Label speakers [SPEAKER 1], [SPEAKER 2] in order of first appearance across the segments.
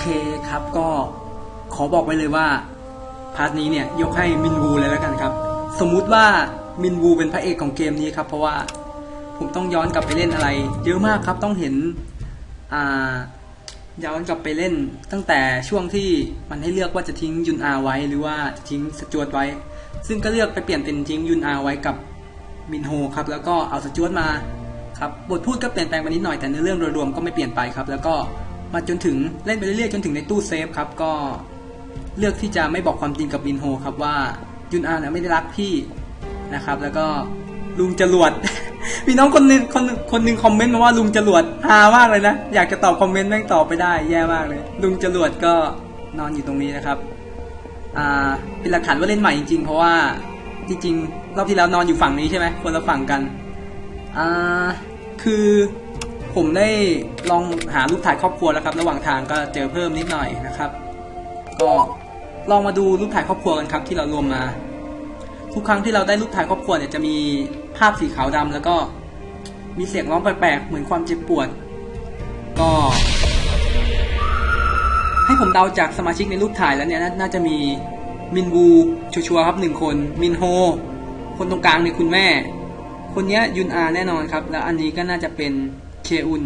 [SPEAKER 1] เคครับก็ขอบอกไว้เลยว่า พาร์ทนี้เนี่ยยกให้มินวูเลยแล้วกันครับ สมมุติว่ามินวูเป็นพระเอกของเกมนี้ครับ เพราะว่าผมต้องย้อนกลับไปเล่นอะไร เยอะมากครับต้องเห็นอ่าย้อนกลับไปเล่นตั้งแต่ช่วงที่มันให้เลือกว่าจะทิ้งยุนอาไว้ หรือว่าจะทิ้งสจวตไว้ ซึ่งก็เลือกไปเปลี่ยนเป็นทิ้งยุนอาไว้กับมินโฮครับแล้วก็เอาสจวตมาครับบทพูดก็เปลี่ยนแปลงไปนิดหน่อยแต่เนื้อเรื่องโดยรวมก็ไม่เปลี่ยนไปครับ แล้วก็ มาจนถึงเล่นไปเรื่อยๆจนถึงในตู้เซฟครับก็เลือกที่จะไม่บอกความจริงกับมินโฮครับว่ายุนอาเนี่ยไม่ได้รักพี่นะครับ แล้วก็ลุงจรวดพี่น้องคนนึงคนคนนึงคอมเมนต์มาว่าลุงจรวดฮามากเลยนะ อยากจะตอบคอมเมนต์แม่งตอบไปได้แย่มากเลย ลุงจรวดก็นอนอยู่ตรงนี้นะครับอ่าเป็นหลักฐานว่าเล่นใหม่จริงๆ เพราะว่าจริงๆ รอบที่แล้วนอนอยู่ฝั่งนี้ใช่ไหมคนละฝั่งกันอ่าคือ ผมได้ลองหารูปถ่ายครอบครัวแล้วครับ ระหว่างทางก็เจอเพิ่มนิดหน่อยนะครับ ก็ลองมาดูรูปถ่ายครอบครัวกันครับ ที่เรารวมมา ทุกครั้งที่เราได้รูปถ่ายครอบครัวเนี่ยจะมีภาพสีขาวดำแล้วก็มีเสียงร้องแปลกๆเหมือนความเจ็บปวด ก็ ให้ผมเดาจากสมาชิกในรูปถ่ายแล้วเนี่ยน,น่าจะมีมินวูชัวๆครับหนึ่งคน มินโฮ คนตรงกลางเนี่ยคุณแม่ คนนี้ยุนอาแน่นอนครับ แล้วอันนี้ก็น่าจะเป็น เคอุน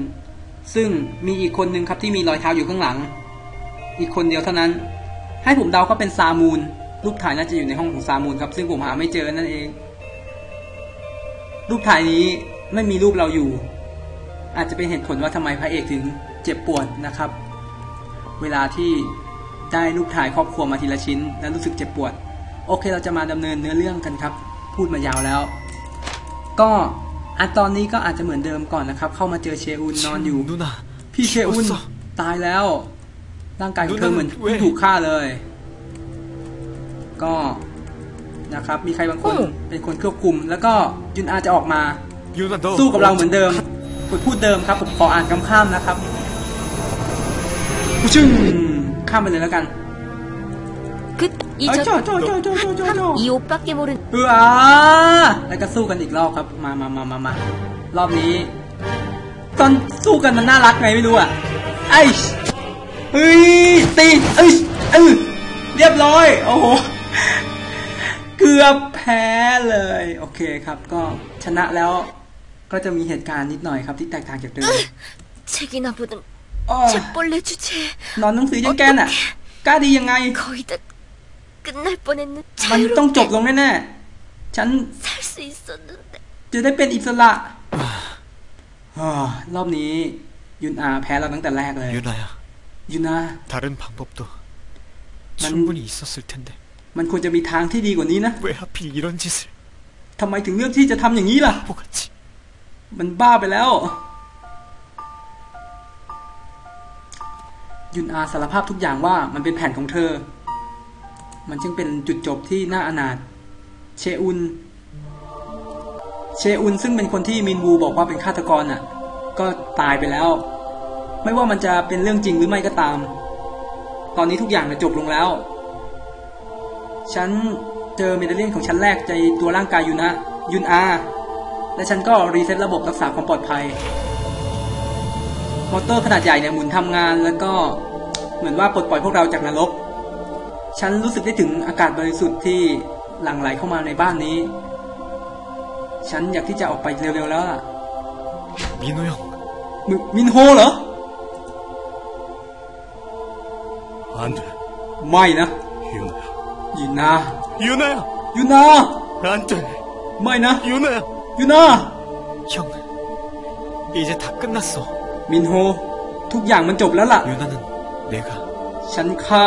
[SPEAKER 1] ซึ่งมีอีกคนหนึ่งครับที่มีรอยเท้าอยู่ข้างหลัง อีกคนเดียวเท่านั้น ให้ผมเดาก็เป็นซามูนรูปถ่ายน่าจะอยู่ในห้องของซามูนครับ ซึ่งผมหาไม่เจอนั่นเอง รูปถ่ายนี้ไม่มีรูปเราอยู่ อาจจะเป็นเหตุผลว่าทำไมพระเอกถึงเจ็บปวดนะครับ เวลาที่ได้รูปถ่ายครอบครัวมาทีละชิ้น แล้วรู้สึกเจ็บปวด โอเคเราจะมาดำเนินเนื้อเรื่องกันครับ พูดมายาวแล้ว ก็ อะตอนนี้ก็อาจจะเหมือนเดิมก่อนนะครับ เข้ามาเจอเชอุนนอนอยู่ พี่เชอุนตายแล้ว ร่างกายของเธอเหมือนถูกฆ่าเลย ก็นะครับ มีใครบางคนเป็นคนควบคุม แล้วก็ยุนอาจะออกมาสู้กับเราเหมือนเดิมคุยพูดเดิมครับผมขออ่านคำข้ามนะครับชึ่งข้ามไปเลยแล้วกัน
[SPEAKER 2] 그, 이
[SPEAKER 1] เอ้ย
[SPEAKER 2] 저,
[SPEAKER 1] จ่อจ่อจ่อจ่อจ่อจ่อจ่อ
[SPEAKER 2] 이 옷밖에 모르는
[SPEAKER 1] เอออ่าแล้วก็สู้กันอีกรอบครับ มามามามา มา รอบนี้ ตอนสู้กันมันน่ารักไงไม่รู้อ่ะ ไอ้เฮ้ย ตีเอ้ยเออเรียบร้อย โอ้โห เกือบแพ้เลย โอเคครับ ก็ชนะแล้ว ก็จะมีเหตุการณ์นิดหน่อยครับที่แตกต่างจากเดิม
[SPEAKER 2] 책이나 보던
[SPEAKER 1] อ้อ
[SPEAKER 2] 책벌레 주제
[SPEAKER 1] นอนหนังสือยังแกนอ่ะ กล้าดียังไง
[SPEAKER 2] 거의 다 끝날 뻔했는
[SPEAKER 1] มันต้องจบ
[SPEAKER 2] 자유롭게
[SPEAKER 1] ลงแน่ๆ ฉัน
[SPEAKER 2] 살 수 있었는데
[SPEAKER 1] จะได้เป็นอิสระอ่ารอบนี้ ยุนอาแพ้เราตั้งแต่แรกเลย
[SPEAKER 3] 유나야
[SPEAKER 1] ยุนอา
[SPEAKER 3] 다른 방법도
[SPEAKER 1] 난-
[SPEAKER 3] 충분히 있었을 텐데
[SPEAKER 1] มันควรจะมีทางที่ดีกว่านี้นะ
[SPEAKER 3] 왜 하필 이런 짓을
[SPEAKER 1] ทำไมถึงเลือกที่จะทำอย่างนี้ล่ะ
[SPEAKER 3] 바보같이
[SPEAKER 1] มันบ้าไปแล้ว ยุนอาสารภาพทุกอย่างว่ามันเป็นแผนของเธอ มันจึงเป็นจุดจบที่น่าอนาถเชอุน เชอุนซึ่งเป็นคนที่มินวูบอกว่าเป็นฆาตกรน่ะ ก็ตายไปแล้ว ไม่ว่ามันจะเป็นเรื่องจริงหรือไม่ก็ตาม ตอนนี้ทุกอย่างน่ะจบลงแล้ว ฉันเจอเมดเลียนของฉันแรกใจตัวร่างกายยุนะยุนอา และฉันก็รีเซ็ตระบบรักษาความปลอดภัย มอเตอร์ขนาดใหญ่เนี่ยหมุนทำงานแล้วก็เหมือนว่าปลดปล่อยพวกเราจากนรก ฉันรู้สึกได้ถึงอากาศบริสุทธิ์ที่หลั่งไหลเข้ามาในบ้านนี้ ฉันอยากที่จะออกไปเร็วๆแล้วล่ะ
[SPEAKER 3] 민호 형
[SPEAKER 1] มิมินโฮเหรอ
[SPEAKER 3] 안돼
[SPEAKER 1] ไม่นะ
[SPEAKER 3] 유나야
[SPEAKER 1] ยูนา
[SPEAKER 3] 유나야
[SPEAKER 1] ยูนา
[SPEAKER 3] 안돼
[SPEAKER 1] ไม่นะ
[SPEAKER 3] 유나야
[SPEAKER 1] ยูนา
[SPEAKER 3] 형 이제 다 끝났어
[SPEAKER 1] มินโฮ ทุกอย่างมันจบแล้วล่ะ
[SPEAKER 3] 유나는 내가
[SPEAKER 1] ฉันฆ่า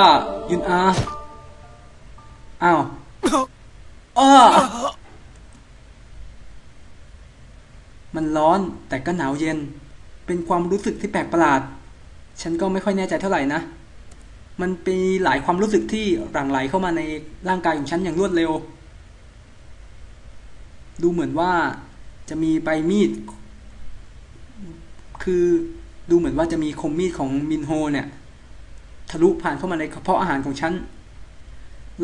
[SPEAKER 1] ยุนอา อ้าวอ้ามันร้อนแต่ก็หนาวเย็น เป็นความรู้สึกที่แปลกประหลาด ฉันก็ไม่ค่อยแน่ใจเท่าไหร่นะ มันเป็นหลายความรู้สึกที่หลั่งไหลเข้ามาในร่างกายของฉันอย่างรวดเร็ว ดูเหมือนว่าจะมีใบมีด คือดูเหมือนว่าจะมีคมมีดของมินโฮเนี่ย ทะลุผ่านเข้ามาในกระเพาะอาหารของฉัน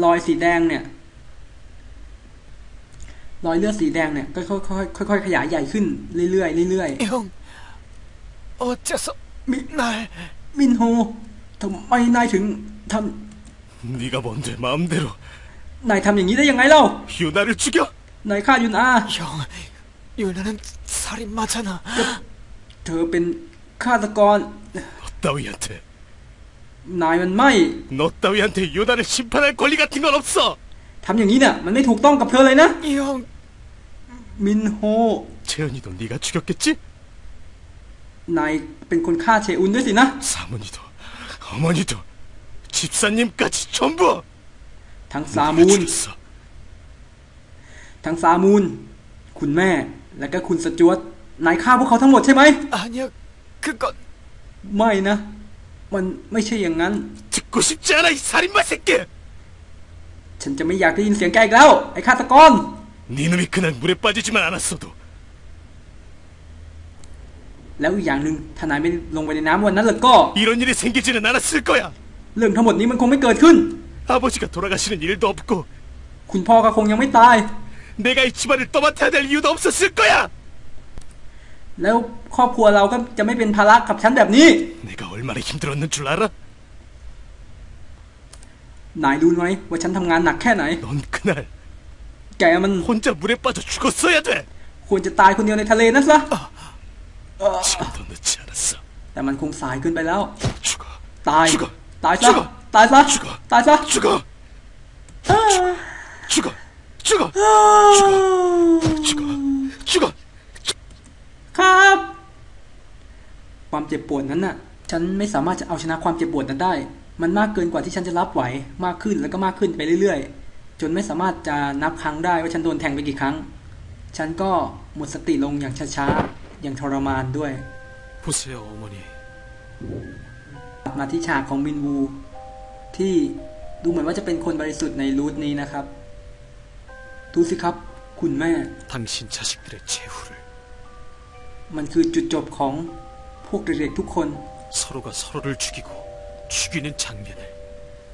[SPEAKER 1] รอยสีแดงเนี่ย รอยเลือดสีแดงเนี่ยก็ค่อยๆค่อยๆขยายใหญ่ขึ้นเรื่อยๆเรื่อย
[SPEAKER 3] ๆเออ
[SPEAKER 1] งโอเจสมิ
[SPEAKER 3] นาย
[SPEAKER 1] มินโฮทำไมนายถึงทำ
[SPEAKER 3] นี่ก็บอนเด
[SPEAKER 1] มามเดโรนายทำอย่างนี้ได้ยังไงเล่า
[SPEAKER 3] ยูนารุจิกะ
[SPEAKER 1] นายฆ่ายุนอา
[SPEAKER 3] ชองยูนานั้นซาริมาชนะ
[SPEAKER 1] เธอเป็นฆาตกร
[SPEAKER 3] ตาวิยันเต
[SPEAKER 1] นายมันไม่
[SPEAKER 3] 너 따위한테 유나를 심판할 권리 같은 건 없어.
[SPEAKER 1] ทำอย่างนี้เนี่ยมันไม่ถูกต้องกับเธอเลยนะ
[SPEAKER 3] 형,
[SPEAKER 1] มินโฮ
[SPEAKER 3] 재현이도 네가 죽였겠지?
[SPEAKER 1] นายเป็นคนฆ่าเชอุนด้วยสินะ
[SPEAKER 3] 사모니도, 어머니도, 집사님까지 전부
[SPEAKER 1] ทั้งซา
[SPEAKER 3] 네가
[SPEAKER 1] มูน
[SPEAKER 3] 죽였어.
[SPEAKER 1] ทั้งซามูน คุณแม่ และก็คุณสจวตนายฆ่าพวกเขาทั้งหมดใช่ไหม
[SPEAKER 3] 아니야, 그건
[SPEAKER 1] ไม่นะ มันไม่ใช่อย่างนั้น
[SPEAKER 3] จิกูชิจะอะไรสาริมาเซกเก
[SPEAKER 1] ฉันจะไม่อยากได้ยินเสียงแกอีกแล้ว ไอ้ฆาตกร
[SPEAKER 3] นี่นมิคนังบุเรปาจิจิมาอานสุด
[SPEAKER 1] แล้วอีกอย่างหนึ่งานายไม่ลงไปในน้ำวันนั้นแล้วก็
[SPEAKER 3] อีโรนิริเซงกิจินะนารสึโกย
[SPEAKER 1] เรื่องทั้งหมดนี้มันคงไม่เกิดขึ้น
[SPEAKER 3] อาโบชิกะโทรากา
[SPEAKER 4] ชินะนิริโดบก
[SPEAKER 1] คุณพ่อก็คงยังไม่ตาย
[SPEAKER 3] 내가이집안을또맡아าริโตมาเทเแล้
[SPEAKER 1] วครอบครัวเราก็จะไม่เป็นภาระกับฉันแบบนี้
[SPEAKER 3] 내가 얼마나 힘들었는 줄 알아?
[SPEAKER 1] นายรู้ไหมว่าฉันทำงานหนักแค่ไหน
[SPEAKER 3] 넌 그날
[SPEAKER 1] แกมัน
[SPEAKER 3] 혼자 물에 빠져 죽었어야 돼.
[SPEAKER 1] ควรจะตายคนเดียวในทะเลนั่นซะเออ
[SPEAKER 3] 지금도 늦지 않았어.
[SPEAKER 1] แต่มันคงสายเกินไปแล้ว
[SPEAKER 3] 죽어.
[SPEAKER 1] ตาย
[SPEAKER 3] 죽어.
[SPEAKER 1] ตายซะ
[SPEAKER 3] 죽어.
[SPEAKER 1] ตายซะ
[SPEAKER 3] 죽어.
[SPEAKER 1] ตายซะ
[SPEAKER 3] 죽어. 죽어. 죽어. 죽어. 죽어.
[SPEAKER 1] เจ็บปวดนั้นน่ะ ฉันไม่สามารถจะเอาชนะความเจ็บปวดนั้นได้ มันมากเกินกว่าที่ฉันจะรับไหว มากขึ้นแล้วก็มากขึ้นไปเรื่อยๆ จนไม่สามารถจะนับครั้งได้ว่าฉันโดนแทงไปกี่ครั้ง ฉันก็หมดสติลงอย่างช้าๆ อย่างทรมานด้วย
[SPEAKER 3] ผู้เสียโอ
[SPEAKER 1] มนีกลับมาที่ฉากของมินวู ที่ดูเหมือนว่าจะเป็นคนบริสุทธิ์ในรูทนี้นะครับ ดูสิครับ คุณแม่มันคือจุดจบของ พวกเด็กๆทุกคน
[SPEAKER 3] 서로가 서로를 죽이고 죽이는 장면을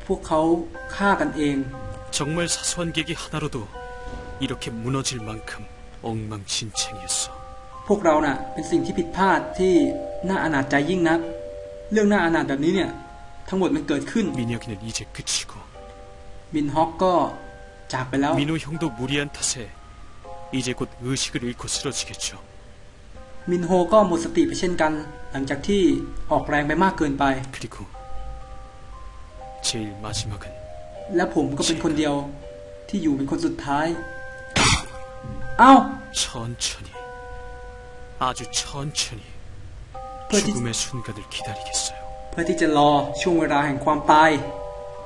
[SPEAKER 1] พวกเขาฆ่ากันเอง
[SPEAKER 3] 정말 사소한 계기 하나로도 이렇게 무너질 만큼 엉망진창이었어.
[SPEAKER 1] พวกเราน่ะ เป็นสิ่งที่ผิดพลาดที่น่าอนาจใจยิ่งนัก เรื่องน่าอนาจแบบนี้เนี่ย ทั้งหมดมันเกิดขึ้น
[SPEAKER 3] 민혁이는 이제 끝이고
[SPEAKER 1] มินฮอกก็จากไปแล้ว
[SPEAKER 3] 민호 형도 무리한 탓에 이제 곧 의식을 잃고 쓰러지겠죠.
[SPEAKER 1] มินโฮก็หมดสติไปเช่นกัน หลังจากที่ออกแรงไปมากเกินไปและผมก็เป็นคนเดียวที่อยู่เป็นคนสุดท้าย เอ้า
[SPEAKER 3] เพื่อที่
[SPEAKER 1] เพื่อที่จะรอช่วงเวลาแห่งความตาย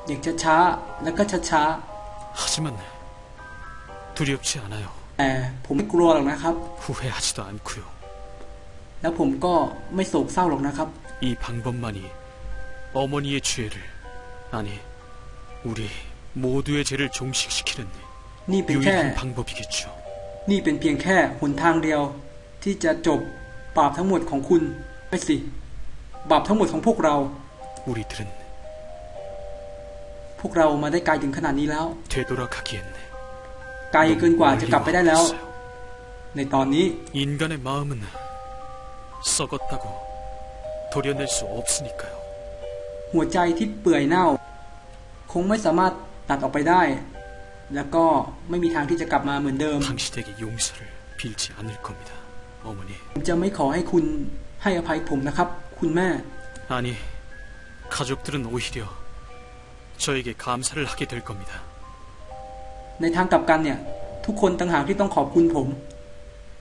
[SPEAKER 1] อย่างช้าๆแล้วก็ช้าๆแต่ผมไม่กลัวหรอกนะครับ แล้วผมก็ไม่โศกเศร้าหรอกนะครับ
[SPEAKER 3] 이 방법만이 어머니의 죄를 아니 우리 모두의 죄를 종식시키는
[SPEAKER 1] นี่เป็นแค่
[SPEAKER 3] 유일한 방법이겠죠.
[SPEAKER 1] นี่เป็นเพียงแค่หนทางเดียว ที่จะจบบาปทั้งหมดของคุณไม่สิ บาปทั้งหมดของพวกเรา
[SPEAKER 3] 우리들은
[SPEAKER 1] พวกเรามาได้ไกลถึงขนาดนี้แล้ว
[SPEAKER 3] 되돌아가기엔
[SPEAKER 1] ไกลเกินกว่าจะกลับไปได้แล้ว
[SPEAKER 3] 멀리
[SPEAKER 1] ในตอนนี้
[SPEAKER 3] 왔어요. 인간의 마음은 썩었다고 도려낼 수 없으니까요.
[SPEAKER 1] หัวใจที่เปื่อยเน่า คงไม่สามารถตัดออกไปได้ แล้วก็ไม่มีทางที่จะกลับมาเหมือนเดิม
[SPEAKER 3] 당신에게 용서를 빌지 않을 겁니다. 어머니.
[SPEAKER 1] ผมจะไม่ขอให้คุณให้อภัยผมนะครับ คุณแม่
[SPEAKER 3] 아니, 가족들은 오히려 저에게 감사를 하게 될 겁니다.
[SPEAKER 1] ในทางกลับกันเนี่ย ทุกคนต่างหากที่ต้องขอบคุณผม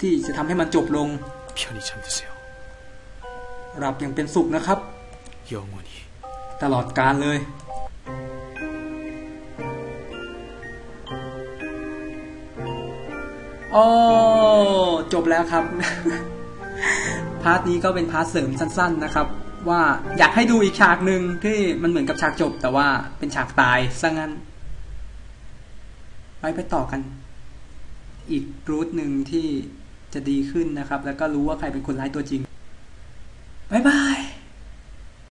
[SPEAKER 1] ที่จะทำให้มันจบลง
[SPEAKER 3] 편히 잠드세요.
[SPEAKER 1] รับอย่างเป็นสุขนะครับ ตลอดการเลยโอ้จบแล้วครับ พาร์ทนี้ก็เป็นพาร์ทเสริมสั้น ๆนะครับ ว่าอยากให้ดูอีกฉากหนึ่งที่มันเหมือนกับฉากจบ แต่ว่าเป็นฉากตายซะงั้นไปไปต่อกัน อีกรูทหนึ่งที่จะดีขึ้นนะครับ แล้วก็รู้ว่าใครเป็นคนร้ายตัวจริง บ๊ายบาย